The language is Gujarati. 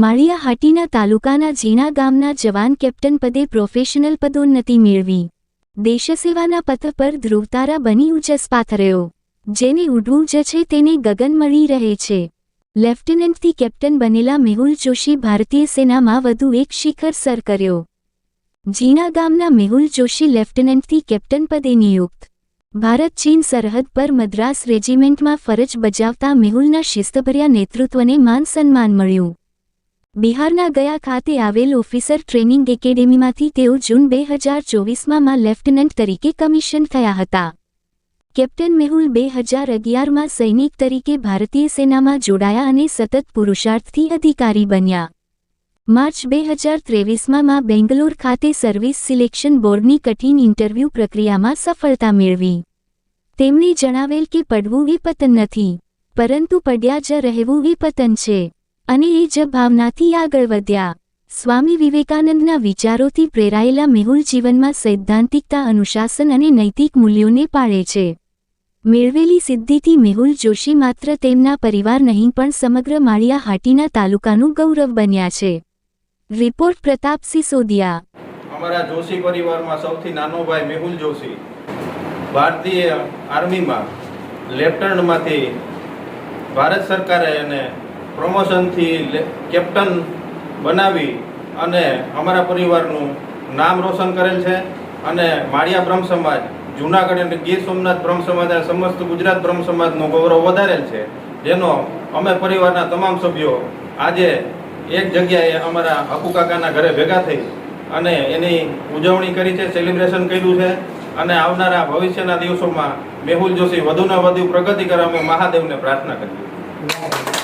માળિયા હાટીના તાલુકાના ઝીણા ગામના જવાન કેપ્ટન પદે પ્રોફેશનલ પદોન્નતિ મેળવી. દેશસેવાના પથ પર ધ્રુવતારા બની ઉજસ પાથર્યો જેને ઉડવું જ છે તેને ગગન મળી રહે છે. લેફ્ટનન્ટથી કેપ્ટન બનેલા મેહુલ જોશી ભારતીય સેનામાં વધુ એક શિખર સર કર્યો. ઝીણા ગામના મેહુલ જોશી લેફ્ટનન્ટથી કેપ્ટન પદે નિયુક્ત. ભારત ચીન સરહદ પર મદ્રાસ રેજિમેન્ટમાં ફરજ બજાવતા મેહુલના શિસ્તભર્યા નેતૃત્વને માન સન્માન મળ્યું. બિહારના ગયા ખાતે આવેલ ઓફિસર ટ્રેનિંગ એકેડેમીમાંથી તેઓ જૂન બે હજાર ચોવીસમાં લેફ્ટનન્ટ તરીકે કમિશન થયા હતા. કેપ્ટન મેહુલ બે હજાર અગિયારમાં સૈનિક તરીકે ભારતીય સેનામાં જોડાયા અને સતત પુરુષાર્થથી અધિકારી બન્યા. માર્ચ બે હજાર ત્રેવીસમાં બેંગ્લોર ખાતે સર્વિસ સિલેક્શન બોર્ડની કઠિન ઇન્ટરવ્યૂ પ્રક્રિયામાં સફળતા મેળવી. તેમણે જણાવેલ કે પડવું એ પતન નથી, પરંતુ પડ્યા જ રહેવું એ પતન છે. અને એ જ ભાવનાથી આગળ વધ્યા. સ્વામી વિવેકાનંદના વિચારોથી પ્રેરાયેલા મેહુલ જીવનમાં સૈદ્ધાંતિકતા, અનુશાસન અને નૈતિક મૂલ્યોને પાળે છે. મેળવેલી સિદ્ધિથી મેહુલ જોશી માત્ર તેમના પરિવાર નહીં, પણ સમગ્ર માળિયા હાટીના તાલુકાનું ગૌરવ બન્યા છે. રિપોર્ટ પ્રતાપ સિસોદિયા અમારા જોશી પરિવારમાં સૌથી નાનો ભાઈ મેહુલ જોશી. ભારતીય આર્મીમાં લેફ્ટનન્ટમાંથી ભારત સરકારે એને પ્રમોશનથી કેપ્ટન બનાવી અને અમારા પરિવારનું નામ રોશન કરેલ છે. અને માળિયા બ્રહ્મ સમાજ, જુનાગઢ અને ગીર સોમનાથ બ્રહ્મ સમાજ અને સમસ્ત ગુજરાત બ્રહ્મ સમાજનું ગૌરવ વધારેલ છે. જેનો અમે પરિવારના તમામ સભ્યો આજે એક જગ્યાએ અમારા હકુકાકાના કાકાના ઘરે ભેગા થઈ અને એની ઉજવણી કરી છે સેલિબ્રેશન કર્યું છે. અને આવનારા ભવિષ્યના દિવસોમાં મેહુલ જોશી વધુને વધુ પ્રગતિ કરવા અમે મહાદેવને પ્રાર્થના કરીએ.